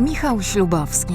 Michał Ślubowski.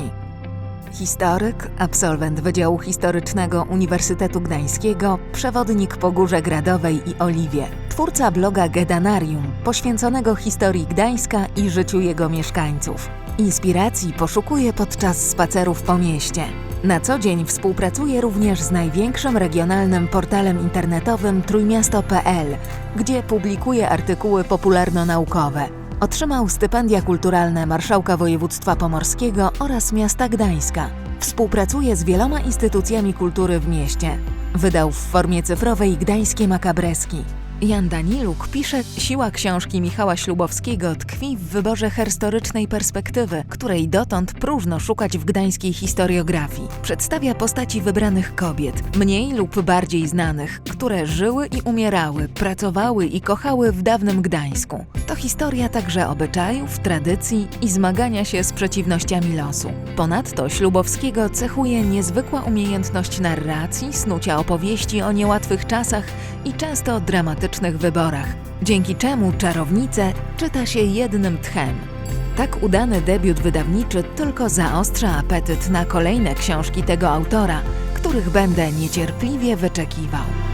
Historyk, absolwent Wydziału Historycznego Uniwersytetu Gdańskiego, przewodnik po Górze Gradowej i Oliwie, twórca bloga Gedanarium, poświęconego historii Gdańska i życiu jego mieszkańców. Inspiracji poszukuje podczas spacerów po mieście. Na co dzień współpracuje również z największym regionalnym portalem internetowym trójmiasto.pl, gdzie publikuje artykuły popularno-naukowe. Otrzymał stypendia kulturalne Marszałka Województwa Pomorskiego oraz miasta Gdańska. Współpracuje z wieloma instytucjami kultury w mieście. Wydał w formie cyfrowej Gdańskie Makabreski. Jan Daniluk pisze, siła książki Michała Ślubowskiego tkwi w wyborze historycznej perspektywy, której dotąd próżno szukać w gdańskiej historiografii. Przedstawia postaci wybranych kobiet, mniej lub bardziej znanych, które żyły i umierały, pracowały i kochały w dawnym Gdańsku. To historia także obyczajów, tradycji i zmagania się z przeciwnościami losu. Ponadto Ślubowskiego cechuje niezwykła umiejętność narracji, snucia opowieści o niełatwych czasach i często dramatycznych wyborach, dzięki czemu czarownicę czyta się jednym tchem. Tak udany debiut wydawniczy tylko zaostrza apetyt na kolejne książki tego autora, których będę niecierpliwie wyczekiwał.